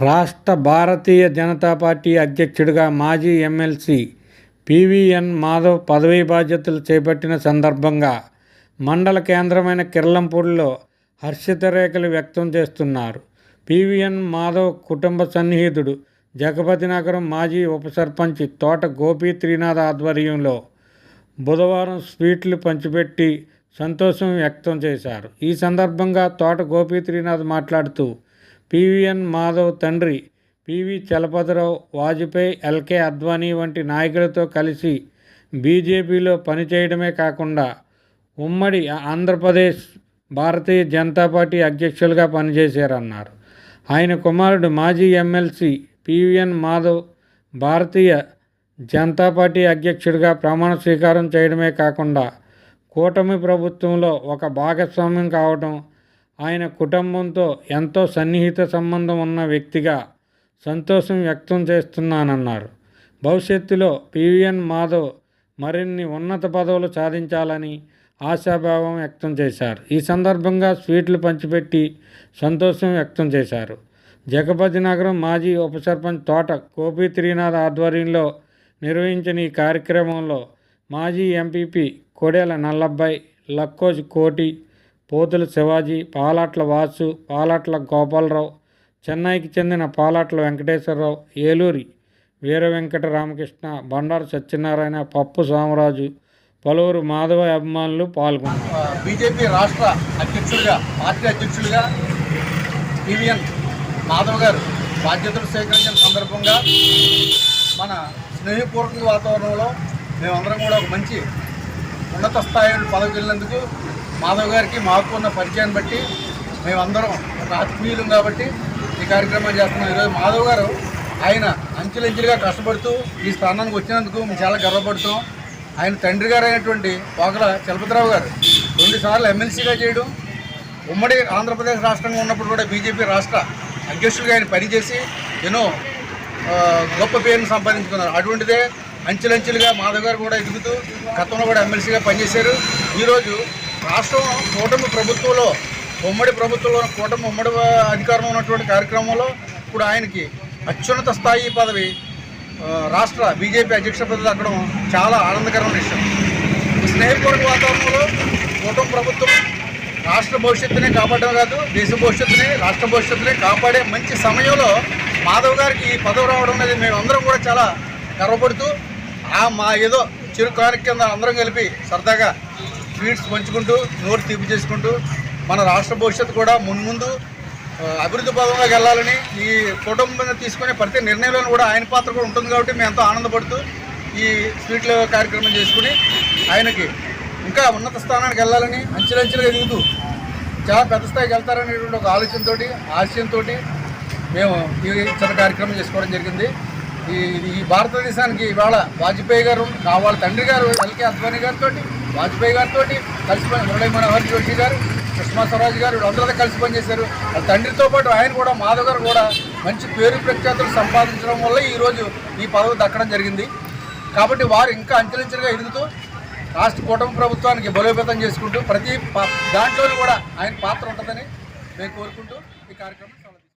రాష్ట్ర భారతీయ జనతా పార్టీ అధ్యక్షుడిగా మాజీ ఎమ్మెల్సీ పివిఎన్ మాధవ్ పదవీ బాధ్యతలు చేపట్టిన సందర్భంగా మండల కేంద్రమైన కిర్లంపూడిలో హర్షిత రేఖలు వ్యక్తం చేస్తున్నారు. పివిఎన్ మాధవ్ కుటుంబ సన్నిహితుడు జగపతినగరం మాజీ ఉప సర్పంచ్ తోట గోపీ త్రినాథ్ ఆధ్వర్యంలో బుధవారం స్వీట్లు పంచిపెట్టి సంతోషం వ్యక్తం చేశారు. ఈ సందర్భంగా తోట గోపీ త్రినాథ్ మాట్లాడుతూ పివిఎన్ మాధవ్ తండ్రి పివి చలపతిరావు వాజ్పేయి ఎల్కే అద్వానీ వంటి నాయకులతో కలిసి బీజేపీలో పనిచేయడమే కాకుండా ఉమ్మడి ఆంధ్రప్రదేశ్ భారతీయ జనతా పార్టీ అధ్యక్షులుగా పనిచేశారన్నారు. ఆయన కుమారుడు మాజీ MLC PVN Madhav Bharatiya Janata party అధ్యక్షుడిగా ప్రమాణ స్వీకారం చేయడమే కాకుండా కూటమి ప్రభుత్వంలో ఒక భాగస్వామ్యం కావడం ఆయన కుటుంబంతో ఎంతో సన్నిహిత సంబంధం ఉన్న వ్యక్తిగా సంతోషం వ్యక్తం చేస్తున్నానన్నారు. భవిష్యత్తులో పివిఎన్ మాధవ్ మరిన్ని ఉన్నత పదవులు సాధించాలని ఆశాభావం వ్యక్తం చేశారు. ఈ సందర్భంగా స్వీట్లు పంచిపెట్టి సంతోషం వ్యక్తం చేశారు. జగపతి నగరం మాజీ ఉప సర్పంచ్ తోట కోపి త్రీనాథ్ ఆధ్వర్యంలో నిర్వహించిన ఈ కార్యక్రమంలో మాజీ ఎంపీపీ కోడేల నల్లబ్బాయి లక్కోజ్ కోటి పోతుల శివాజీ పాలాట్ల వాసు పాలాట్ల గోపాలరావు చెన్నైకి చెందిన పాలాట్ల వెంకటేశ్వరరావు ఏలూరి వీర వెంకట రామకృష్ణ బండారు సత్యనారాయణ పప్పు సోమరాజు పలువురు మాధవ అభిమానులు పాల్గొన్నారు. బీజేపీ రాష్ట్ర అధ్యక్షులుగా పార్టీ అధ్యక్షులుగా టీవీఎన్ మాధవ్ గారు బాధ్యతలు స్వీకరించిన సందర్భంగా మన స్నేహపూర్వక వాతావరణంలో మేమందరం కూడా ఒక మంచి ఉన్నత స్థాయి పదవికి వెళ్ళినందుకు మాధవ్ గారికి మాకు ఉన్న పరిచయాన్ని బట్టి మేమందరం ఒక ఆత్మీయులం కాబట్టి ఈ కార్యక్రమం చేస్తున్నాం. ఈరోజు మాధవ్ గారు ఆయన అంచెలంచెలుగా కష్టపడుతూ ఈ స్థానానికి వచ్చినందుకు మేము చాలా గర్వపడుతాం ఆయన తండ్రి గారు అయినటువంటి పోకల చలపతిరావు గారు రెండుసార్లు ఎమ్మెల్సీగా చేయడం ఉమ్మడి ఆంధ్రప్రదేశ్ రాష్ట్రంగా ఉన్నప్పుడు కూడా బీజేపీ రాష్ట్ర అధ్యక్షుడిగా ఆయన పనిచేసి ఎన్నో గొప్ప పేరును సంపాదించుకున్నారు. అటువంటిదే అంచెలంచెలుగా మాధవ్ గారు కూడా ఎదుగుతూ గతంలో కూడా ఎమ్మెల్సీగా పనిచేశారు. ఈరోజు రాష్ట్రం కూటమి ప్రభుత్వంలో ఉమ్మడి ప్రభుత్వంలో కూటమి ఉమ్మడి అధికారంలో ఉన్నటువంటి కార్యక్రమంలో ఇప్పుడు ఆయనకి అత్యున్నత స్థాయి పదవి రాష్ట్ర బీజేపీ అధ్యక్ష పదవి దక్కడం చాలా ఆనందకరమైన విషయం. స్నేహపూర్వక వాతావరణంలో కూటమి ప్రభుత్వం రాష్ట్ర భవిష్యత్తునే కాపాడడం కాదు దేశ భవిష్యత్తుని రాష్ట్ర భవిష్యత్తుని కాపాడే మంచి సమయంలో మాధవ్ గారికి ఈ పదవి రావడం అనేది మేమందరం కూడా చాలా గర్వపడుతూ ఆ మా ఏదో చిరు కానుక కింద అందరం కలిపి సరదాగా స్వీట్స్ పంచుకుంటూ నోరు తీపి చేసుకుంటూ మన రాష్ట్ర భవిష్యత్తు కూడా మున్ముందు అభివృద్ధి పదంలోకి వెళ్ళాలని ఈ కుటుంబం తీసుకునే ప్రతి నిర్ణయంలో కూడా ఆయన పాత్ర కూడా ఉంటుంది కాబట్టి మేము ఎంతో ఆనందపడుతూ ఈ స్వీట్ల కార్యక్రమం చేసుకుని ఆయనకి ఇంకా ఉన్నత స్థానానికి వెళ్ళాలని అంచెలంచెలుగా ఎదుగుతూ చాలా పెద్ద స్థాయికి వెళ్తారనేటువంటి ఒక ఆలోచనతో ఆశయంతో మేము ఈ చిన్న కార్యక్రమం చేసుకోవడం జరిగింది. ఈ ఈ భారతదేశానికి ఇవాళ వాజ్పేయి గారు నా వాళ్ళ తండ్రి గారు ఎల్కే అద్వానీ గారితో వాజ్పేయి గారితో కలిసి పని మురళీ మనోహర్ జోషి గారు సుష్మా స్వరాజ్ గారు వీళ్ళందరితో కలిసి పనిచేశారు. వాళ్ళ తండ్రితో పాటు ఆయన కూడా మాధవ్ గారు కూడా మంచి పేరు ప్రఖ్యాతులు సంపాదించడం వల్ల ఈరోజు ఈ పదవి దక్కడం జరిగింది. కాబట్టి వారు ఇంకా అంచెలంచెలుగా ఎదుగుతూ రాష్ట్ర కూటమి ప్రభుత్వానికి బలోపేతం చేసుకుంటూ ప్రతి ప- దాంట్లోనూ కూడా ఆయన పాత్ర ఉంటుందని మేము కోరుకుంటూ ఈ కార్యక్రమం